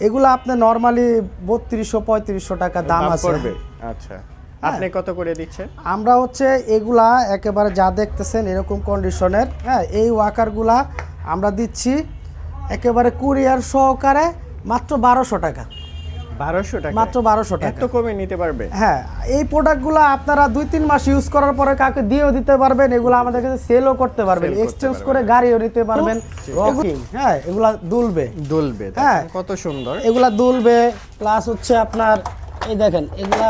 এগুলো আপনি নর্মালি বত্রিশশো পঁয়ত্রিশশো টাকা দাম আছে। আচ্ছা। আপনি কত করে দিচ্ছেন? আমরা হচ্ছে এগুলা একেবারে যা দেখতেছেন এরকম কন্ডিশনের হ্যাঁ এই ওয়াকারগুলা আমরা দিচ্ছি একেবারে কুরিয়ার সহকারে মাত্র বারোশো টাকা। বারোশো টাকা। মাত্র বারোশো টাকা। এত কমে নিতে পারবে? হ্যাঁ এই প্রোডাক্টগুলো আপনারা দুই তিন মাস ইউজ করার পরে কাকে দিয়েও দিতে পারবেন এগুলো আমাদের কাছে সেলও করতে পারবেন এক্সচেঞ্জ করে গাড়িও নিতে পারবেন। হ্যাঁ এগুলা দুলবে। দুলবে হ্যাঁ। কত সুন্দর। এগুলা দুলবে প্লাস হচ্ছে আপনার এই দেখেন এগুলা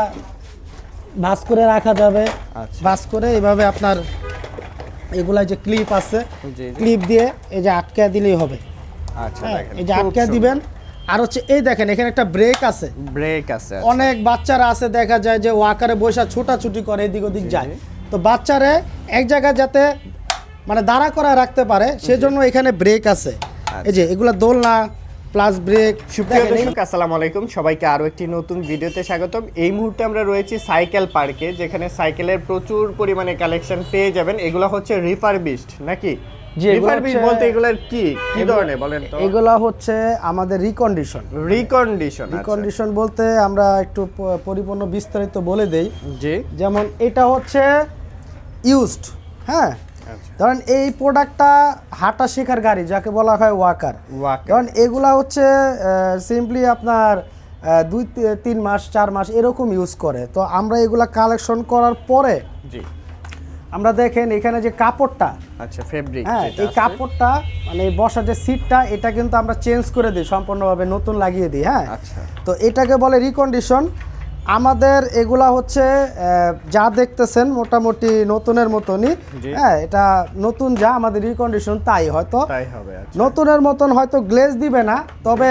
ভাস করে রাখা যাবে। আচ্ছা। ভাস করে এইভাবে আপনার এগুলা যে ক্লিপ আছে ক্লিপ দিয়ে এই যে আটকে দিলেই হবে। আচ্ছা হ্যাঁ এই যে আটকে দিবেন আর হচ্ছে এই দেখেন এখানে একটা ব্রেক আছে। ব্রেক আছে আচ্ছা। অনেক বাচ্চারা আছে দেখা যায় যে ওয়াকারে বসে ছোটাছুটি করে এদিক ওদিক যায়। তো বাচ্চারে এক জায়গায় যাতে মানে দাঁড়া করা রাখতে পারে সেজন্য এখানে ব্রেক আছে। এই যে এগুলা দোলনা প্লাস ব্রেক সুপ্রিয় দর্শক আসসালামু আলাইকুম। সবাইকে আরও একটি নতুন ভিডিওতে স্বাগতম। এই মুহূর্তে আমরা রয়েছি সাইকেল পার্কে যেখানে সাইকেলের প্রচুর পরিমাণে কালেকশন পেয়ে যাবেন। এগুলো হচ্ছে রিফারবিস্ট নাকি? বলতে এগুলোর কি কি ধরনের বলেন তো? এগুলা হচ্ছে আমাদের রিকন্ডিশন রিকন্ডিশন রিকন্ডিশন বলতে আমরা একটু পরিপূর্ণ বিস্তারিত বলে দেই। জি। যেমন এটা হচ্ছে ইউজড হ্যাঁ? আচ্ছা। ধরেন এই প্রোডাক্টটা হাঁটা শেখার গাড়ি যাকে বলা হয় ওয়াকার ওয়াকার কারণ এগুলা হচ্ছে সিম্পলি আপনার দুই তিন মাস চার মাস এরকম ইউজ করে। তো আমরা এগুলা কালেকশন করার পরে জি। আমরা দেখেন এখানে যে কাপড়টা আচ্ছা ফেব্রিক হ্যাঁ এই কাপড়টা মানে এই বসার যে সিটটা এটা কিন্তু আমরা চেঞ্জ করে দিই সম্পূর্ণভাবে নতুন লাগিয়ে দিই হ্যাঁ। আচ্ছা। তো এটাকে বলে রিকন্ডিশন আমাদের এগুলা হচ্ছে যা দেখতেছেন মোটামুটি নতুনের মতনই হ্যাঁ এটা নতুন যা আমাদের রিকন্ডিশন তাই হয়তো। তাই হবে আচ্ছা। নতুনের মতন হয়তো গ্লেজ দিবে না তবে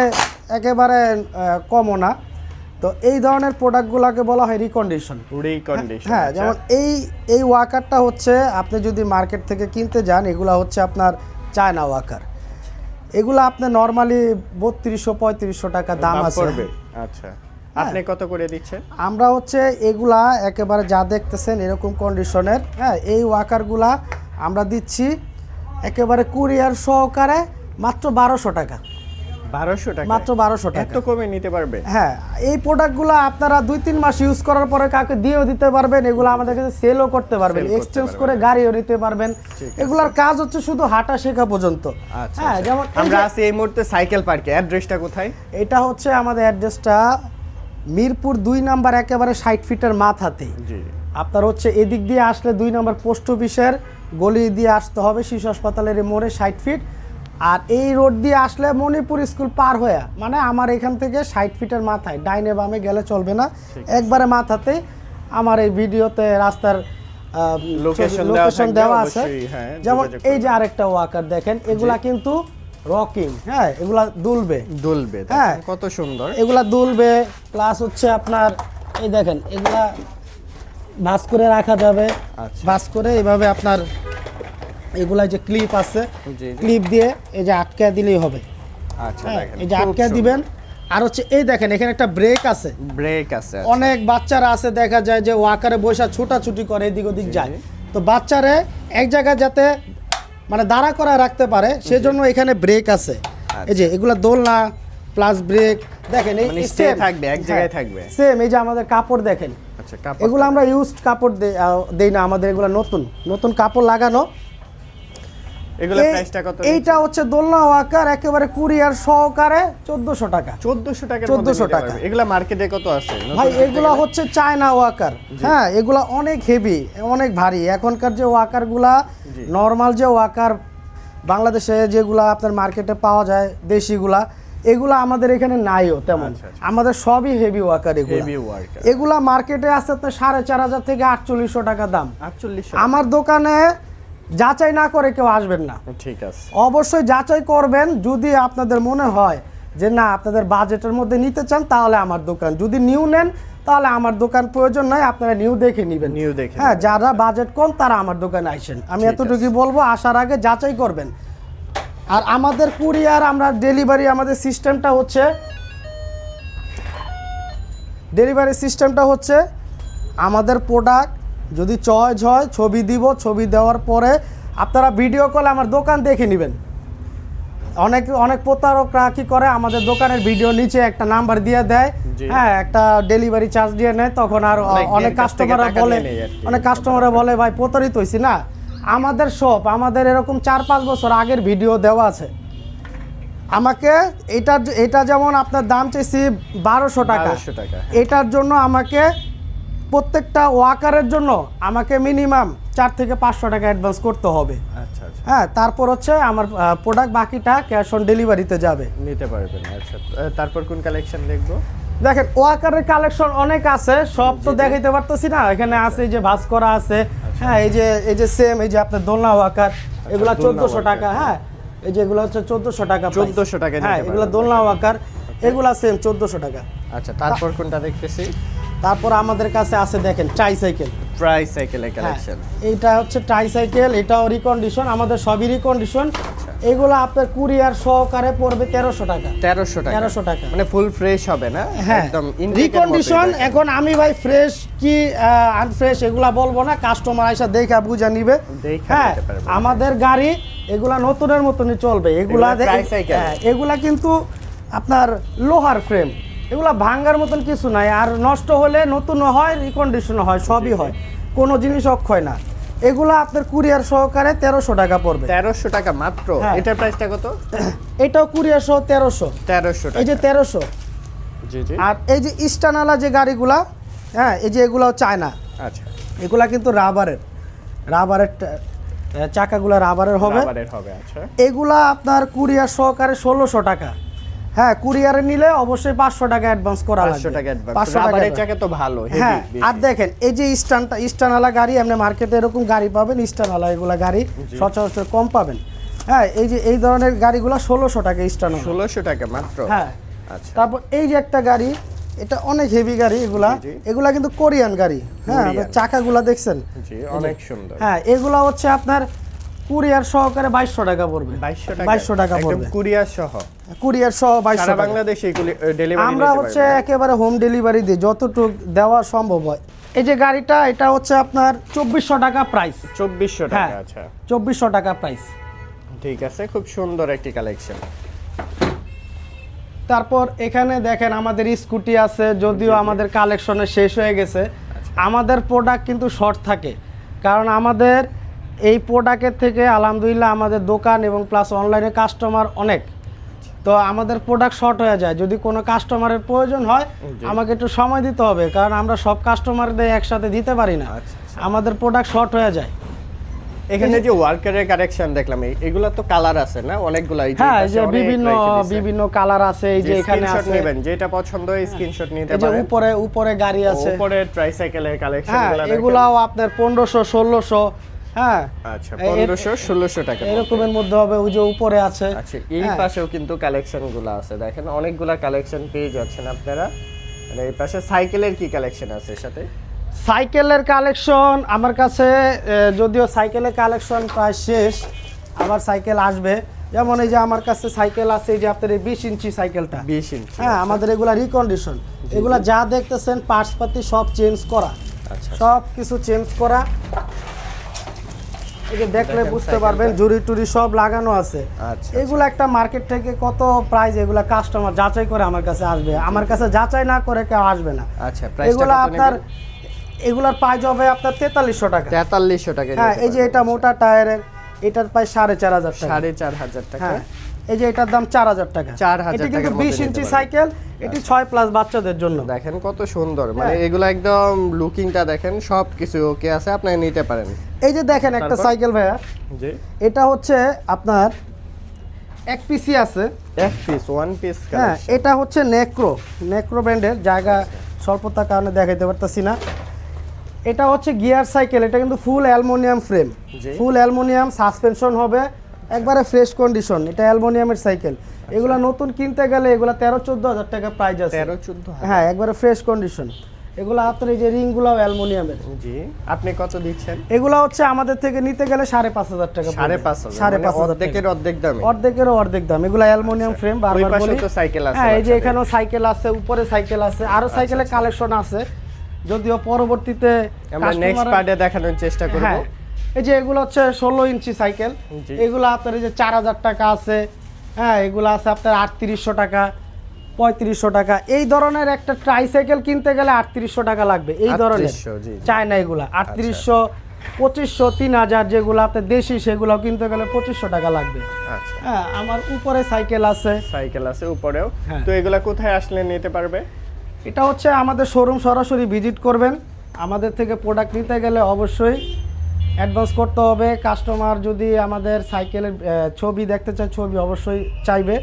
একেবারে কমও না। তো এই ধরনের প্রোডাক্টগুলোকে বলা হয় রিকন্ডিশন রিকন্ডিশন হ্যাঁ যেমন এই এই ওয়াকারটা হচ্ছে আপনি যদি মার্কেট থেকে কিনতে যান এগুলা হচ্ছে আপনার চায়না ওয়াকার। এগুলো আপনি নর্মালি বত্রিশশো পঁয়ত্রিশশো টাকা দাম আছে। আচ্ছা। আপনি কত করে দিচ্ছেন? আমরা হচ্ছে এগুলা একেবারে যা দেখতেছেন এরকম কন্ডিশনের হ্যাঁ এই ওয়াকারগুলা আমরা দিচ্ছি একেবারে কুরিয়ার সহকারে মাত্র বারোশো টাকা। বারোশো টাকা। মাত্র বারোশো টাকা। এত কমে নিতে পারবে? হ্যাঁ এই প্রোডাক্টগুলো আপনারা দুই তিন মাস ইউজ করার পরে কাকে দিয়েও দিতে পারবেন এগুলো আমাদের কাছে সেলও করতে পারবেন এক্সচেঞ্জ করে গাড়িও নিতে পারবেন। এগুলার কাজ হচ্ছে শুধু হাঁটা শেখা পর্যন্ত। আচ্ছা হ্যাঁ আচ্ছা। যেমন আমরা আছি এই মুহূর্তে সাইকেল পার্কে। অ্যাড্রেসটা কোথায়? এটা হচ্ছে আমাদের অ্যাড্রেসটা মিরপুর দুই নাম্বার একেবারে ষাট ফিটের মাথাতে। আপনার হচ্ছে এদিক দিয়ে আসলে দুই নম্বর পোস্ট অফিসের গলি দিয়ে আসতে হবে শিশু হাসপাতালের মোড়ে ষাট ফিট আর এই রোড দিয়ে আসলে মণিপুর স্কুল পার হয়ে মানে আমার এখান থেকে ষাট ফিটের মাথায় ডাইনে বামে গেলে চলবে না। একবারে মাথাতে আমার এই ভিডিওতে রাস্তার লোকেশন দেওয়া আছে। হ্যাঁ, যেমন এই যে আরেকটা ওয়াকার দেখেন এগুলা কিন্তু রকিং হ্যাঁ এগুলা দুলবে। দুলবে হ্যাঁ। কত সুন্দর। এগুলা দুলবে প্লাস হচ্ছে আপনার এই দেখেন এগুলা ভাস করে রাখা যাবে। আচ্ছা। ভাস করে এইভাবে আপনার এগুলা যে ক্লিপ আছে। ক্লিপ দিয়ে এই যে আটকে দিলেই হবে। আচ্ছা হ্যাঁ এই যে আটকে দিবেন। আর হচ্ছে এই দেখেন এখানে একটা ব্রেক আছে। ব্রেক আছে আচ্ছা। অনেক বাচ্চারা আছে দেখা যায় যে ওয়াকারে বসে ছোটাছুটি করে এদিক ওদিক যায়। তো বাচ্চারে এক জায়গায় যাতে মানে দাঁড়া করা রাখতে পারে সেজন্য এখানে ব্রেক আছে। এই যে এগুলা দোলনা প্লাস ব্রেক দেখেন এই মানে stay same। থাকবে, এক জায়গায় থাকবে। সেম এই যে আমাদের কাপড় দেখেন। আচ্ছা কাপড় এগুলো আমরা ইউজড কাপড় দেই না আমাদের এগুলো নতুন। নতুন কাপড় লাগানো এগুলো প্রাইসটা কত এইটা হচ্ছে দোলনা ওয়াকার একেবারে কুরিয়ার সহকারে চোদ্দশো টাকা। 1400 টাকার 1400 টাকা। টাকা এগুলা মার্কেটে কত আছে? ভাই এগুলা হচ্ছে চায়না ওয়াকার হ্যাঁ এগুলা অনেক হেভি অনেক ভারী। এখনকার যে ওয়াকারগুলা। নর্মাল যে ওয়াকার বাংলাদেশে যেগুলা আপনার মার্কেটে পাওয়া যায় দেশিগুলা এগুলা আমাদের এখানে নাইও তেমন। আচ্ছা, আচ্ছা। আমাদের সবই হেভি ওয়াকার এগুলা। এগুলা মার্কেটে আছে আপনার সাড়ে চার হাজার থেকে আটচল্লিশশো টাকা দাম। 4800 আমার দোকানে যাচাই না করে কেউ আসবেন না। ঠিক আছে। অবশ্যই যাচাই করবেন যদি আপনাদের মনে হয় যে না আপনাদের বাজেটের মধ্যে নিতে চান তাহলে আমার দোকান। যদি নিউ নেন তাহলে আমার দোকান প্রয়োজন নয় আপনারা নিউ দেখে নেবেন। নিউ দেখে হ্যাঁ যারা বাজেট কম তারা আমার দোকানে আসেন। আমি এতটুকুই বলব আসার আগে যাচাই করবেন। আর আমাদের কুরিয়ার আমরা ডেলিভারি আমাদের সিস্টেমটা হচ্ছে ডেলিভারি সিস্টেমটা হচ্ছে আমাদের প্রোডাক্ট যদি চয়েস হয় ছবি দিব ছবি দেওয়ার পরে আপনারা ভিডিও কলে আমার দোকান দেখে নেবেন। অনেক অনেক প্রতারকরা কি করে আমাদের দোকানের ভিডিও নিচে একটা নাম্বার দিয়ে দেয়। হ্যাঁ একটা ডেলিভারি চার্জ দিয়ে নেয় তখন আর অনেক কাস্টমাররা বলে। অনেক কাস্টমাররা বলে ভাই প্রতারিত হয়েছি না। আমাদের শপ আমাদের এরকম চার পাঁচ বছর আগের ভিডিও দেওয়া আছে। আমাকে এটা এটা যেমন আপনার দাম চেয়েছি বারোশো টাকা। টাকা। এটার জন্য আমাকে প্রত্যেকটা ওয়াকারের জন্য আমাকে মিনিমাম চার থেকে পাঁচশো টাকা অ্যাডভান্স করতে হবে। আচ্ছা আচ্ছা। হ্যাঁ তারপর হচ্ছে আমার প্রোডাক্ট বাকিটা ক্যাশ অন ডেলিভারিতে যাবে। নিতে পারবেন আচ্ছা। তারপর কোন কালেকশন দেখব? দেখেন ওয়াকারের কালেকশন অনেক আছে সব তো দেখাইতে পারতেছি না। এখানে আছে এই যে ভাস করা আছে হ্যাঁ এই যে এই যে সেম এই যে আপনার দোলনা ওয়াকার এগুলা চোদ্দশো টাকা হ্যাঁ এই যে এগুলো হচ্ছে চোদ্দশো টাকা। 1400 টাকায় হ্যাঁ এগুলো দোলনা ওয়াকার এগুলা সেম চোদ্দশো টাকা। আচ্ছা তারপর কোনটা দেখতেছি? তারপর আমাদের কাছে আছে দেখেন ট্রাই সাইকেল প্রাইস সাইকেলের হ্যাঁ, কালেকশন এইটা হচ্ছে ট্রাই সাইকেল এটাও রিকন্ডিশন আমাদের সবই রিকন্ডিশন আচ্ছা। এগুলো আপনার কুরিয়ার সহকারে পড়বে তেরোশো টাকা। তেরোশো টাকা। 1300 টাকা। মানে ফুল ফ্রেশ হবে না? হ্যাঁ একদম রিকন্ডিশন এখন আমি ভাই ফ্রেশ কি আনফ্রেশ এগুলা বলব না কাস্টমার আইসা দেখা বুঝা নিবে। দেখা হ্যাঁ আমাদের গাড়ি এগুলা নতুনের মতনই চলবে। এগুলা এগুলা? হ্যাঁ, এগুলা কিন্তু আপনার লোহার ফ্রেম এগুলা ভাঙ্গার মতন কিছু নাই। আর নষ্ট হলে নতুন হয় রিকন্ডিশন হয় সবই হয়। কোনো জিনিস অক্ষয় না। এগুলা আপনার কুরিয়ার সহকারে তেরোশো টাকা পড়বে। তেরোশো টাকা মাত্র? হ্যাঁ। এটার প্রাইসটা কত? এটাও কুরিয়ার সহ তেরোশো। তেরোশো এই যে তেরোশো। আর এই যে ইস্টানালা যে গাড়িগুলা হ্যাঁ এই যে এগুলাও চায়না। আচ্ছা। এগুলা কিন্তু রাবারের। রাবারের চাকাগুলা রাবারের হবে। হবে আচ্ছা। এগুলা আপনার কুরিয়ার সহকারে ষোলোশো টাকা। হ্যাঁ কুরিয়ারে নিলে অবশ্যই পাঁচশো টাকা অ্যাডভান্স করা পাঁচশো লাগবে। টাকা পাঁচশো টাকা তো ভালো হ্যাঁ আর দেখেন এই যে স্টানটা স্টানওয়ালা গাড়ি আপনি মার্কেটে এরকম গাড়ি পাবেন স্টানওয়ালা এগুলা গাড়ি সচরাচর কম পাবেন। হ্যাঁ এই যে এই ধরনের গাড়িগুলো ষোলোশো টাকা স্টানওয়ালা ষোলোশো টাকা মাত্র? হ্যাঁ। আচ্ছা। তারপর এই যে একটা গাড়ি এটা অনেক হেভি গাড়ি এগুলা। এগুলা কিন্তু কোরিয়ান গাড়ি। হ্যাঁ। চাকাগুলা দেখছেন? জি অনেক সুন্দর। হ্যাঁ এগুলা হচ্ছে আপনার কুরিয়ার সহকারে বাইশশো টাকা পড়বে। বাইশশো টাকা। পড়বে। কুরিয়ার সহ। কুরিয়ার সহ বাইশশো সারা বাংলাদেশে ডেলিভারি আমরা হচ্ছে একেবারে হোম ডেলিভারি দিই যতটুকু দেওয়া সম্ভব হয়। এই যে গাড়িটা এটা হচ্ছে আপনার চব্বিশশো টাকা প্রাইস চব্বিশশো টাকা হ্যাঁ আচ্ছা। চব্বিশশো টাকা প্রাইস ঠিক আছে খুব সুন্দর একটি কালেকশন তারপর এখানে দেখেন আমাদের স্কুটি আছে যদিও আমাদের কালেকশনে শেষ হয়ে গেছে। আচ্ছা। আমাদের প্রোডাক্ট কিন্তু শর্ট থাকে। কারণ আমাদের এই প্রোডাক্টের থেকে আলহামদুলিল্লাহ আমাদের দোকান এবং প্লাস অনলাইনে কাস্টমার অনেক। তো আমাদের প্রোডাক্ট শর্ট হয়ে যায়। যদি কোনো কাস্টমারের প্রয়োজন হয় আমাকে একটু সময় দিতে হবে কারণ আমরা সব কাস্টমারদের একসাথে দিতে পারি না। আচ্ছা, আচ্ছা। আমাদের প্রোডাক্ট শর্ট হয়ে যায়। এখানে যে ওয়ার্কারের কালেকশন দেখলাম এগুলো তো কালার আছে না? অনেকগুলো এই হ্যাঁ এই যে বিভিন্ন বিভিন্ন কালার আছে এই যে এখানে আছে। নেবেন যেটা পছন্দ হয় স্ক্রিনশট নিতে এই পারেন। উপরে উপরে গাড়ি আছে। উপরে ট্রাইসাইকেলের কালেকশন হ্যাঁ এগুলাও আপনার পনেরোশো ষোলোশো হ্যাঁ। আচ্ছা এ- এ- পনেরোশো ষোলোশো টাকা এরকমের মধ্যে হবে ওই যে উপরে আছে। আচ্ছা এই হ্যাঁ। পাশেও কিন্তু কালেকশনগুলো আছে। দেখেন অনেকগুলা কালেকশন পেয়ে যাচ্ছেন আপনারা। মানে এই পাশে সাইকেলের কি কালেকশন আছে সাথে? সাইকেলের কালেকশন আমার কাছে যদিও সাইকেলের কালেকশন প্রায় শেষ আবার সাইকেল আসবে। যেমন এই যে আমার কাছে সাইকেল আছে এই যে আপনার এই বিশ ইঞ্চি সাইকেলটা। বিশ ইঞ্চি হ্যাঁ আমাদের এগুলা রিকন্ডিশন এগুলা যা দেখতেছেন পার্টস পাতি সব চেঞ্জ করা। আচ্ছা সব কিছু চেঞ্জ করা। দেখলে বুঝতে পারবেন জুরি টুরি সব লাগানো আছে। আচ্ছা এগুলো একটা মার্কেট থেকে কত প্রাইস এগুলা কাস্টমার যাচাই করে আমার কাছে আসবে। আমার কাছে যাচাই না করে কেউ আসবে না। আচ্ছা এগুলো আপনার এগুলার প্রাইস হবে আপনার তেতাল্লিশশো টাকা। তেতাল্লিশশো টাকা হ্যাঁ এই যে এটা মোটা টায়ারের এটার প্রায় সাড়ে চার হাজার টাকা। সাড়ে চার হাজার টাকা। হ্যাঁ। এই যে এটার দাম চার হাজার টাকা। 4,000 এটা কিন্তু বিশ ইঞ্চি সাইকেল এটি ছয় প্লাস বাচ্চাদের জন্য। দেখেন কত সুন্দর। মানে হ্যাঁ। এগুলো একদম লুকিংটা দেখেন সব কিছু ওকে আছে আপনি নিতে পারেন। এই যে দেখেন একটা সাইকেল ভাইয়া। জি। এটা হচ্ছে আপনার এক পিসি আছে। এক পিস ওয়ান পিস হ্যাঁ এটা হচ্ছে নেক্রো নেক্রো ব্র্যান্ডের জায়গা স্বল্পতার কারণে দেখাইতে পারতেছি না। এটা হচ্ছে গিয়ার সাইকেল এটা কিন্তু full aluminium frame full aluminium suspension হবে। একবারে ফ্রেশ কন্ডিশন এটা অ্যালুমিনিয়ামের সাইকেল এগুলো নতুন কিনতে গেলে এগুলো তেরো চোদ্দ হাজার টাকা প্রাইস আছে। তেরো চোদ্দ হ্যাঁ একবারে ফ্রেশ কন্ডিশন এগুলো আপনার এই যে রিংগুলো অ্যালুমিনিয়ামের। জি আপনি কত দিচ্ছেন? এগুলো হচ্ছে আমাদের থেকে নিতে গেলে সাড়ে পাঁচ হাজার টাকা সাড়ে পাঁচ সাড়ে মানে পাঁচ অর্ধেকের অর্ধেক দামে। অর্ধেকেরও অর্ধেক দাম। এগুলো অ্যালুমিনিয়াম ফ্রেম বারবার বলি। তো সাইকেল আছে হ্যাঁ এই যে এখানেও সাইকেল আছে উপরে সাইকেল আছে আরও সাইকেলের কালেকশন আছে। যদিও পরবর্তীতে আমরা নেক্সট পার্টে দেখানোর চেষ্টা করব। হ্যাঁ। এই যে এগুলো হচ্ছে ষোলো ইঞ্চি সাইকেল। এগুলো আপনার এই যে চার হাজার টাকা আছে। হ্যাঁ এগুলো আছে আপনার আটত্রিশশো টাকা পঁয়ত্রিশশো টাকা। এই ধরনের একটা ট্রাইসাইকেল কিনতে গেলে আটত্রিশশো টাকা লাগবে। এই ধরনের। 3800, জি, জি। চায় না এগুলা আটত্রিশশো পঁচিশশো তিন হাজার যেগুলো আপনার দেশি সেগুলো কিনতে গেলে পঁচিশশো টাকা লাগবে। আচ্ছা। হ্যাঁ আমার উপরে সাইকেল আছে। সাইকেল আছে উপরেও। হ্যাঁ। তো এগুলো কোথায় আসলে নিতে পারবে? এটা হচ্ছে আমাদের শোরুম সরাসরি ভিজিট করবেন। আমাদের থেকে প্রোডাক্ট নিতে গেলে অবশ্যই অ্যাডভান্স করতে হবে। কাস্টমার যদি আমাদের সাইকেলের ছবি দেখতে চায় ছবি অবশ্যই চাইবে।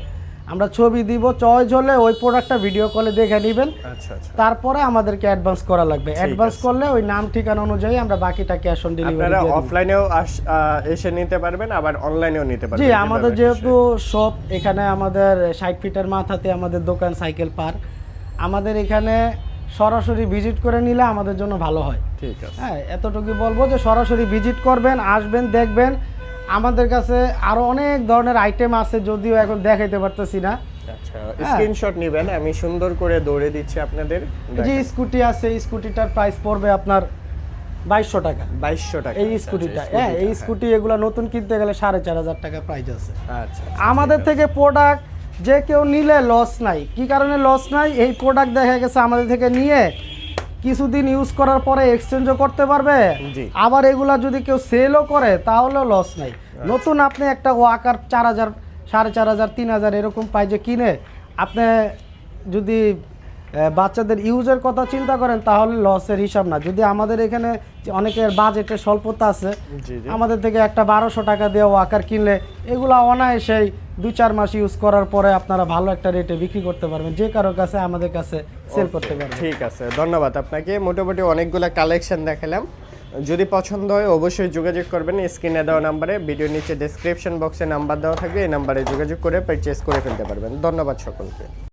আমরা ছবি দিব চয়েস হলে ওই প্রোডাক্টটা ভিডিও কলে দেখে নেবেন। আচ্ছা আচ্ছা। তারপরে আমাদেরকে অ্যাডভান্স করা লাগবে। অ্যাডভান্স করলে ওই নাম ঠিকানা অনুযায়ী আমরা বাকিটা ক্যাশ অন আপনারা ডেলিভারি অফলাইনেও এসে নিতে পারবেন আবার অনলাইনেও নিতে পারবেন জি আমাদের যেহেতু শপ এখানে আমাদের ষাট ফিটের মাথাতে আমাদের দোকান সাইকেল পার আমাদের এখানে সরাসরি ভিজিট করে নিলে আমাদের জন্য ভালো হয়। ঠিক আছে। হ্যাঁ এতটুকু বলব যে সরাসরি ভিজিট করবেন আসবেন দেখবেন। আমাদের কাছে আরও অনেক ধরনের আইটেম আছে যদিও এখন দেখাইতে পারতেছি না। আচ্ছা হ্যাঁ। স্ক্রিনশট নেবেন আমি সুন্দর করে দৌড়ে দিচ্ছি আপনাদের। যে স্কুটি আছে স্কুটিটার প্রাইস পড়বে আপনার বাইশশো টাকা। বাইশশো টাকা এই আচ্ছা, স্কুটিটা আচ্ছা, হ্যাঁ এই স্কুটি এগুলো নতুন কিনতে গেলে সাড়ে চার হাজার টাকা প্রাইস আছে। হ্যাঁ। আচ্ছা আমাদের থেকে প্রোডাক্ট যে কেউ নিলে লস নাই। কি কারণে লস নাই? এই প্রোডাক্ট দেখা গেছে আমাদের থেকে নিয়ে কিছুদিন ইউজ করার পরে এক্সচেঞ্জও করতে পারবে। আবার এগুলা যদি কেউ সেলও করে তাহলেও লস নাই। নতুন আপনি একটা ওয়াকার চার হাজার সাড়ে চার হাজার তিন হাজার এরকম পাই যে কিনে আপনি যদি বাচ্চাদের ইউজের কথা চিন্তা করেন তাহলে লসের হিসাব না। যদি আমাদের এখানে অনেকের বাজেটের স্বল্পতা আছে আমাদের থেকে একটা বারোশো টাকা দিয়ে ওয়াকার কিনলে এগুলো অনায়াসেই দুই চার মাস ইউজ করার পরে আপনারা ভালো একটা রেটে বিক্রি করতে পারবেন। যে কারোর কাছে আমাদের কাছে সেল করতে পারবেন। ঠিক আছে ধন্যবাদ আপনাকে। মোটামুটি অনেকগুলো কালেকশন দেখালাম। যদি পছন্দ হয় অবশ্যই যোগাযোগ করবেন স্ক্রিনে দেওয়া নাম্বারে ভিডিও নিচে ডেসক্রিপশন বক্সে নাম্বার দেওয়া থাকবে এই নাম্বারে যোগাযোগ করে পারচেস করে ফেলতে পারবেন। ধন্যবাদ সকলকে।